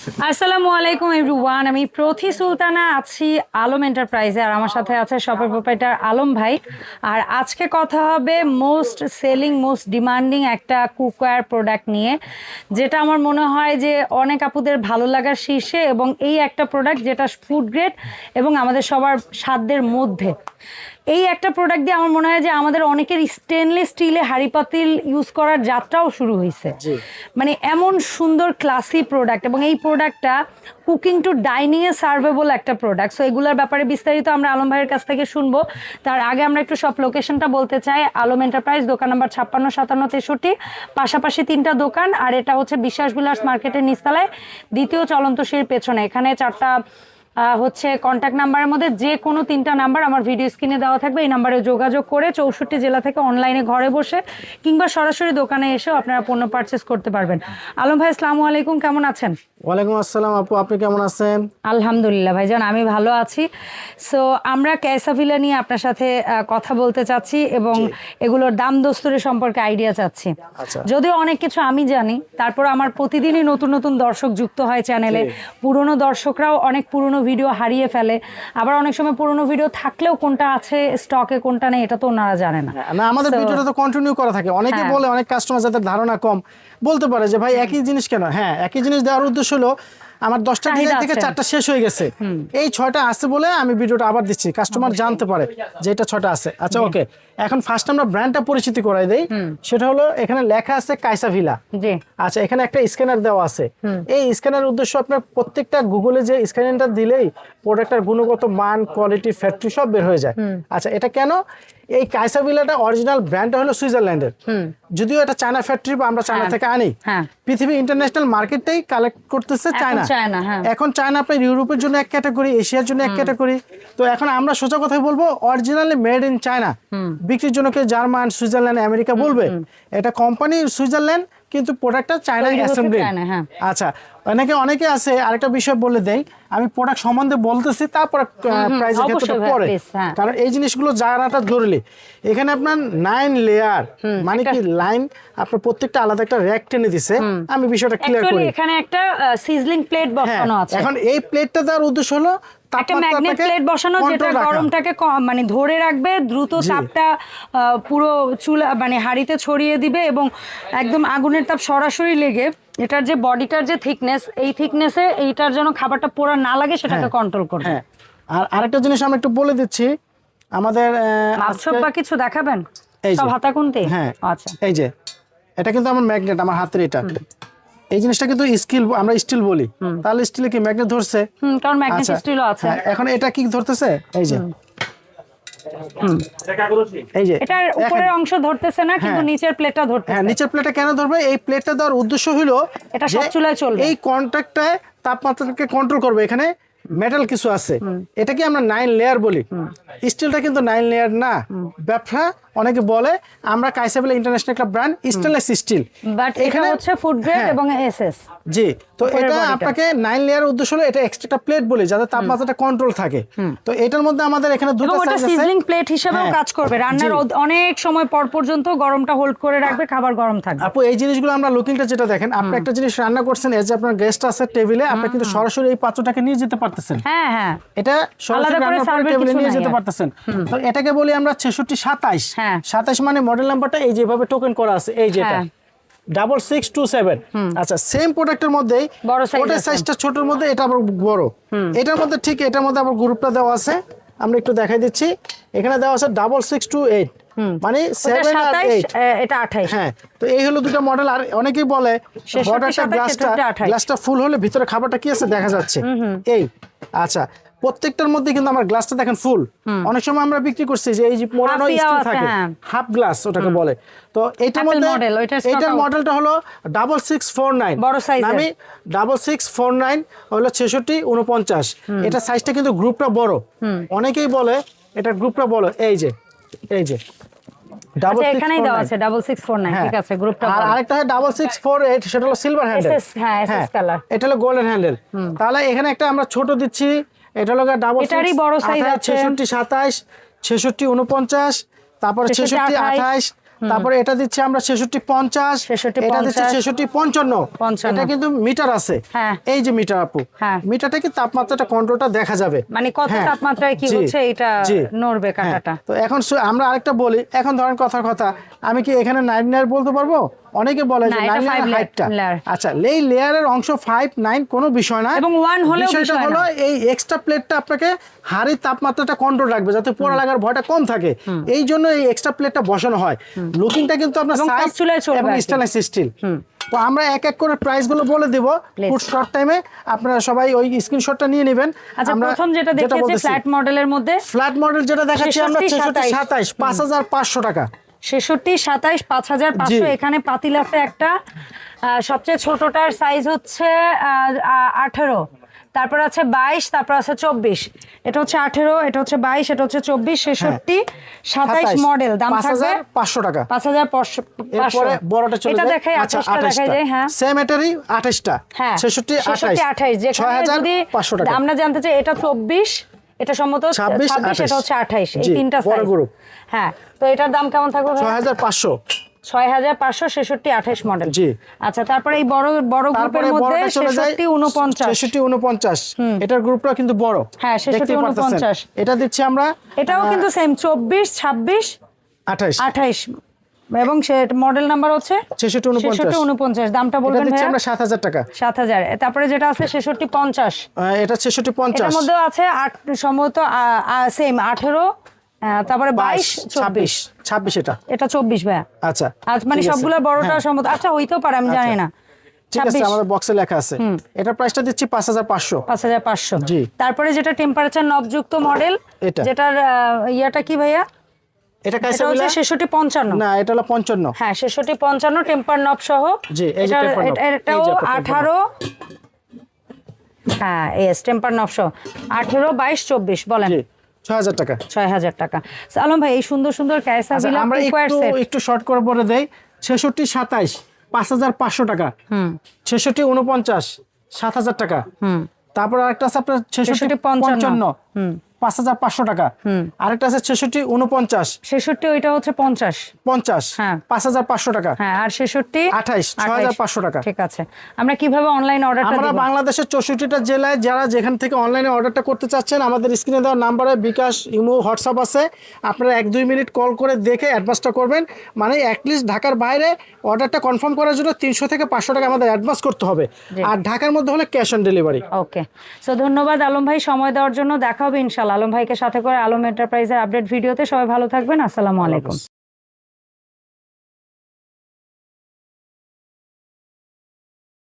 আসসালামু আলাইকুম এভরিওয়ান আমি প্রথি সুলতানা আছি আলম এন্টারপ্রাইজে আর আমার সাথে আছে শপের প্রোপাইটার আলম ভাই। আর আজকে কথা হবে মোস্ট সেলিং মোস্ট ডিমান্ডিং একটা কুকওয়্যার প্রোডাক্ট নিয়ে, যেটা আমার মনে হয় যে অনেক আপুদের ভালো লাগার শীর্ষে এবং এই একটা প্রোডাক্ট যেটা ফুড গ্রেড এবং আমাদের সবার সাধ্যের মধ্যে। এই একটা প্রোডাক্ট দিয়ে আমার মনে হয় যে আমাদের অনেকের স্টেনলেস স্টিলে হাঁড়ি পাতিল ইউজ করার যাত্রাও শুরু হয়েছে। মানে এমন সুন্দর ক্লাসি প্রোডাক্ট এবং এই প্রোডাক্টটা কুকিং টু ডাইনিং এ সার্ভেবল একটা প্রোডাক্ট সো এগুলোর ব্যাপারে বিস্তারিত আমরা আলম ভাইয়ের কাছ থেকে শুনব। তার আগে আমরা একটু সব লোকেশনটা বলতে চাই। আলম এন্টারপ্রাইজ দোকান নাম্বার ছাপ্পান্ন সাতান্ন তেষট্টি। পাশাপাশি তিনটা দোকান আর এটা হচ্ছে বিশ্বাস বিলাস মার্কেটের নিস্তালায় দ্বিতীয় চলন্ত পেছনে। এখানে চারটা হচ্ছে কন্ট্যাক্ট নাম্বারের মধ্যে যে কোনো তিনটা নাম্বার আমার ভিডিও স্ক্রিনে দেওয়া থাকবে। এই নাম্বারে যোগাযোগ করে চৌষট্টি জেলা থেকে অনলাইনে ঘরে বসে কিংবা সরাসরি দোকানে এসেও আপনারা পণ্য পারচেস করতে পারবেন। আলম ভাই, আসসালামু আলাইকুম। কেমন আছেন? ওয়ালাইকুম আসসালাম আপু আপনি কেমন আছেন? আলহামদুলিল্লাহ ভাইজান আমি ভালো আছি। সো আমরা ক্যাসাফিলা নিয়ে আপনার সাথে কথা বলতে চাচ্ছি এবং এগুলোর দাম দস্তুরের সম্পর্কে আইডিয়া চাচ্ছি। আচ্ছা। যদিও অনেক কিছু আমি জানি তারপর আমার প্রতিদিনই নতুন নতুন দর্শক যুক্ত হয় চ্যানেলে। পুরনো দর্শকরাও অনেক পুরনো ভিডিও হারিয়ে ফেলে। আবার অনেক সময় পুরনো ভিডিও থাকলেও কোনটা আছে স্টকে কোনটা নেই এটা তো ওনারা জানে না। না আমাদের ভিডিওটা তো কন্টিনিউ করা থাকে। অনেকে হ্যাঁ। বলে অনেক কাস্টমার যাদের ধারণা কম বলতে পারে যে ভাই একই জিনিস কেন? হ্যাঁ একই জিনিস দেওয়ার উদ্দেশ্য হলো আমার দশটা ডিজাইন থেকে চারটা শেষ হয়ে গেছে। এই ছয়টা আছে বলে আমি ভিডিওটা আবার দিচ্ছি। কাস্টমার জানতে পারে যে এটা ছয়টা আছে। আচ্ছা ওকে। এখন ফার্স্ট আমরা ব্র্যান্ডটা পরিচিতি করাই দেই। সেটা হলো এখানে লেখা আছে কাইসা ভিলা। জি। আচ্ছা এখানে একটা স্ক্যানার দেওয়া আছে। এই স্ক্যানার উদ্দেশ্য আপনার প্রত্যেকটা গুগলে যে স্ক্যানারটা দিলেই প্রোডাক্টের গুণগত মান কোয়ালিটি ফ্যাক্টরি সব বের হয়ে যায়। আচ্ছা এটা কেন? এই কাইসাবিলাটা অরিজিনাল ব্র্যান্ডটা হলো সুইজারল্যান্ডের। যদিও এটা চায়না ফ্যাক্টরি বা আমরা চায়না হ্যাঁ, থেকে আনি। হ্যাঁ। পৃথিবী ইন্টারন্যাশনাল মার্কেটটাই কালেক্ট করতেছে চায়না। চায়না, হ্যাঁ। এখন চায়না আপনার ইউরোপের জন্য এক ক্যাটাগরি এশিয়ার জন্য এক ক্যাটাগরি তো এখন আমরা সোজা কথাই বলব অরিজিনালি মেড ইন চায়না বিক্রির জন্য কেউ জার্মান সুইজারল্যান্ড আমেরিকা বলবে? এটা কোম্পানি সুইজারল্যান্ড কিন্তু প্রোডাক্টটা চায়না অ্যাসেম্বলি। আচ্ছা অনেকে অনেকে আছে আরেকটা বিষয় বলে দেই। আমি প্রোডাক্ট সম্বন্ধে বলতেছি তারপর অবশ্যই ক্ষেত্রে পরে। হ্যাঁ। কারণ এই জিনিসগুলো জানাটা জরুরি এখানে আপনার নাইন লেয়ার মানে কি লাইন আপনার প্রত্যেকটা আলাদা একটা র্যাক টেনে দিছে আমি বিষয়টা ক্লিয়ার করি। এখানে একটা সিজলিং প্লেট হ্যাঁ বসানো আছে। এখন এই প্লেটটা দেওয়ার উদ্দেশ্য হলো একটা ম্যাগনেট প্লেট বসানো যেটা গরমটাকে মানে ধরে রাখবে দ্রুত। তাপটা পুরো চুলা মানে হাঁড়িতে ছড়িয়ে দিবে এবং একদম আগুনের তাপ সরাসরি লেগে এটার যে বডিটার যে থিকনেস এই থিকনেসে এইটার যেন খাবারটা পোড়া না লাগে সেটাকে হ্যাঁ। কন্ট্রোল করবে। হ্যাঁ। আর আরেকটা জিনিস আমি একটু বলে দিচ্ছি আমাদের মাপছপ বা কিছু দেখাবেন। সব হাতা কোনতে হ্যাঁ আচ্ছা। এই যে। এটা কিন্তু আমার ম্যাগনেট আমার হাতের এটা। এই জিনিসটা কিন্তু স্কিল আমরা স্টিল বলি। তাহলে স্টিলে কি ম্যাগনেট ধরছে? হুম কারণ ম্যাগনেট আচ্ছা। স্টিলও আছে। হ্যাঁ, এখন এটা কি ধরতেছে? এই যে। এই যে এটার উপরের অংশ ধরতেছে না কিন্তু হ্যাঁ। নিচের প্লেটটা হ্যাঁ নিচের প্লেটটা কেন ধরবে? এই প্লেটটা দেওয়ার উদ্দেশ্য হলো এটা সব যে চুলায় চলবে। এই কন্ট্যাক্টটায় তাপমাত্রাকে কন্ট্রোল করবে। এখানে মেটাল কিছু আছে। এটাকে আমরা নাইন লেয়ার বলি। স্টিলটা কিন্তু নাইন লেয়ার না। ব্যবসা অনেকে বলে আমরা কাইসাবেলা ইন্টারন্যাশনাল একটা ব্র্যান্ড স্টেনলেস স্টিল। বাট এখানে হচ্ছে ফুড গ্রেড হ্যাঁ। এবং এসএস জি তো এটা আপনাকে নাইন লেয়ার উদ্দেশ্য হলো এটা এক্সট্রা প্লেট বলি যাতে তাপমাত্রাটা কন্ট্রোল থাকে। তো এটার মধ্যে আমাদের এখানে দুটো সাইজ আছে। সিজলিং প্লেট হিসেবেও হ্যাঁ। কাজ করবে। রান্নার অনেক সময় পর পর্যন্ত গরমটা হোল্ড করে রাখবে খাবার গরম থাকবে। আপু এই জিনিসগুলো আমরা লুকিংটা যেটা দেখেন আপনি একটা জিনিস রান্না করছেন যে আপনার গেস্ট আছে টেবিলে আপনি কিন্তু সরাসরি এই পাত্রটাকে নিয়ে যেতে পারতেছেন। হ্যাঁ হ্যাঁ। এটা সরাসরি এর টেবিলে নিয়ে যেতে পারতেছেন। তো এটাকে বলি আমরা ছেষট্টি সাতাইশ। হ্যাঁ। সাতাইশ মানে মডেল নাম্বারটা এই যেভাবে টোকেন করা আছে এই যেটা। ডাবল সিক্স টু সেভেন আচ্ছা সেম প্রোডাক্টের ওটার সাইজটা ছোটর মধ্যে এটা আবার বড়। এটার মধ্যে ঠিক এটার মধ্যে আবার গ্রুপটা দেওয়া আছে। আমরা একটু দেখাই দিচ্ছি। এখানে দেওয়া আছে ডাবল সিক্স টু এইট মানে সেভেন আর এইট এটা আঠাইশ। হ্যাঁ তো এই হলো দুটো মডেল আর অনেকেই বলে ছেষট্টি, বর্ডারটা সাতাশ, গ্লাসটা গ্লাসটা ফুল হলে ভিতরে খাবারটা কি আছে? দেখা যাচ্ছে। এই আচ্ছা প্রত্যেকটার মধ্যে কিন্তু আমার গ্লাসটা দেখেন ফুল অনেক সময় আমরা বিক্রি করছি যে এই যে মোড়ানো স্টিল থাকে হ্যাঁ। হাফ গ্লাস ওটাকে বলে। তো এইটার মধ্যে এইটার মডেলটা হলো ডাবল সিক্স ফোর নাইন। আমি ডাবল সিক্স ফোর নাইন হলো ছেষট্টি উনপঞ্চাশ এটা সাইজটা কিন্তু গ্রুপটা বড়। অনেকেই বলে এটা গ্রুপটা বড়। এই যে এই যে। ডাবল এখানেই দেওয়া আছে ডাবল সিক্স ফোর নাইন হ্যাঁ। ঠিক আছে গ্রুপটা আর আরেকটা হয় ডাবল সিক্স ফোর এইট সেটা হলো সিলভার হ্যান্ডেল হ্যাঁ, এটা হলো গোল্ডেন হ্যান্ডেল তাহলে এখানে একটা আমরা ছোট দিচ্ছি। এটা হলো ডাবল এটারই বড় সাইজ আছে। ছেষট্টি সাতাইশ ছেষট্টি উনপঞ্চাশ তারপরে 66, ছেষট্টি আঠাইশ। আঠাইশ তারপরে এটা দিচ্ছি আমরা ছেষট্টি পঞ্চাশ এটা দিচ্ছি 50, ছেষট্টি পঞ্চান্ন। এটা কিন্তু মিটার আছে। হ্যাঁ। এই যে মিটার আপু হ্যাঁ। মিটারটা কি তাপমাত্রাটা কন্ট্রোলটা দেখা যাবে? মানে কত হ্যাঁ। তাপমাত্রায় কি হচ্ছে এটা নড়বে কাঁটাটা? তো এখন আমরা আরেকটা বলি এখন ধরেন কথার কথা আমি কি এখানে নাইন লেয়ার বলতে পারব? অনেকে বলে যে নাইন layer- হাইটটা আচ্ছা এই লেয়ারের অংশ ফাইভ নাইন কোনো বিষয় না। এবং ওয়ান হলেও বিষয়টা। হলো এই এক্সট্রা প্লেটটা আপনাকে হাড়ির তাপমাত্রাটা কন্ট্রোল রাখবে যাতে পোড়া লাগার ভয়টা কম থাকে। এই জন্য এই এক্সট্রা প্লেটটা বসানো হয়। লুকিংটা কিন্তু আপনার সাইজ এবং স্টেনলেস স্টিল তো আমরা এক এক করে প্রাইসগুলো বলে দিব। খুব শর্ট টাইমে আপনারা সবাই ওই স্ক্রিনশটটা নিয়ে নেবেন। আচ্ছা আমরা প্রথম যেটা দেখিয়েছি। ফ্ল্যাট মডেলের মধ্যে। ফ্ল্যাট মডেল যেটা দেখাচ্ছি আমরা 66, ছেষট্টি 27 সাতাইশ পাঁচ হাজার পাঁচশো টাকা। ছেষট্টি সাতাইশ পাঁচ হাজার পাঁচশো। এখানে পাতিলাতে একটা সবচেয়ে ছোটটার সাইজ হচ্ছে আঠেরো। তারপর আছে বাইশ তারপর আছে চব্বিশ। এটা হচ্ছে আঠেরো এটা হচ্ছে বাইশ এটা হচ্ছে চব্বিশ ছেষট্টি সাতাইশ মডেল দাম থাকবে পাঁচশো টাকা। পাঁচ হাজার বড়টা চলে এটা দেখাই আচ্ছা আঠাশটা দেখাই যায় হ্যাঁ। সেম এটারই আঠাশটা। হ্যাঁ ছেষট্টি আঠাশ। যেখানে হাজার যদি আমরা জানতে চাই এটা চব্বিশ এটা সম্ভবত ছাব্বিশ, এটা হচ্ছে আঠাইশ এই তিনটা। হ্যাঁ তো এটার দাম কেমন থাকবে ছয় হাজার পাঁচশো। ছয় হাজার পাঁচশো ছেষট্টি আঠাইশ মডেল। জি। আচ্ছা তারপরে এই বড় বড় গ্রুপের মধ্যে এটার গ্রুপটা কিন্তু বড়। হ্যাঁ, 66, দেখতেই পারতেছেন। 49 এটা দিচ্ছি আমরা এটাও কিন্তু সেম চব্বিশ ছাব্বিশ আঠাশ আঠাইশ। এবং সে মডেল নাম্বার হচ্ছে ছেষট্টি উনপঞ্চাশ। দামটা বলবেন দিচ্ছি আমরা সাত হাজার টাকা। সাত হাজার। তারপরে যেটা আছে ছেষট্টি পঞ্চাশ। এটা ছেষট্টি পঞ্চাশ। মধ্যে আছে আট সম্ভবত সেম আঠেরো তারপরে বাইশ বাইশ চব্বিশ। ছাব্বিশ ছাব্বিশ এটা? এটা চব্বিশ ভাইয়া। আচ্ছা আজ মানে। সবগুলো বড়টা হ্যাঁ, সম্ভবত আচ্ছা হইতেও পারে আমি জানি না। ঠিক আছে আমাদের বক্সে লেখা আছে। এটা প্রাইসটা দিচ্ছি পাঁচ হাজার পাঁচশো। পাঁচ হাজার পাঁচশো। জি। তারপরে যেটা টেম্পারেচার নবযুক্ত মডেল এটা। যেটার ইয়াটা কি ভাইয়া? এটা কাইসা বিলা? ছেষট্টি পঞ্চান্ন। না এটা হলো পঞ্চান্ন। হ্যাঁ ছেষট্টি পঞ্চান্ন টেম্পার নব সহ জি। এটা- এটাও যে temper knob। আঠারো। হ্যাঁ এস টেম্পার নব সহ আঠেরো বাইশ চব্বিশ বলেন। জি ছয় হাজার টাকা। ছয় হাজার টাকা। So, আলম ভাই এই সুন্দর সুন্দর ক্যাসা আচ্ছা, আমরা একটু একটু শর্ট করে বলে দেই। ছেষট্টি সাতাইশ পাঁচ হাজার পাঁচশো টাকা। হুম। ছেষট্টি উনপঞ্চাশ সাত হাজার টাকা। হুম। তারপর আরেকটা আছে আপনার 66 55 পঞ্চান্ন। হুম। পাঁচ হাজার পাঁচশো টাকা। আরেকটা আছে ছেষট্টি উনপঞ্চাশ ছেষট্টি ওইটা হচ্ছে পঞ্চাশ। পঞ্চাশ হ্যাঁ। পাঁচ হাজার পাঁচশো টাকা। হ্যাঁ আর ছেষট্টি আঠাইশ, 6,500 টাকা। ঠিক আছে। আমরা কীভাবে অনলাইন অর্ডারটা আমরা বাংলাদেশের চৌষট্টিটা জেলায় যারা যেখান থেকে অনলাইনে অর্ডারটা করতে চাচ্ছেন আমাদের স্ক্রিনে দেওয়া নাম্বারে বিকাশ ইমো হোয়াটসঅ্যাপ আছে। আপনারা এক দুই মিনিট কল করে দেখে অ্যাডভান্সটা করবেন। মানে অ্যাটলিস্ট ঢাকার বাইরে অর্ডারটা কনফার্ম করার জন্য তিনশো থেকে পাঁচশো টাকা আমাদের অ্যাডভান্স করতে হবে। আর ঢাকার মধ্যে হলে cash on delivery okay so ধন্যবাদ আলম ভাই সময় দেওয়ার জন্য। দেখা হবে ইনশাল্লাহ। আলম ভাইকে সাথে করে আলম এন্টারপ্রাইজের আপডেট ভিডিওতে সবাই ভালো থাকবেন। আসসালামু আলাইকুম।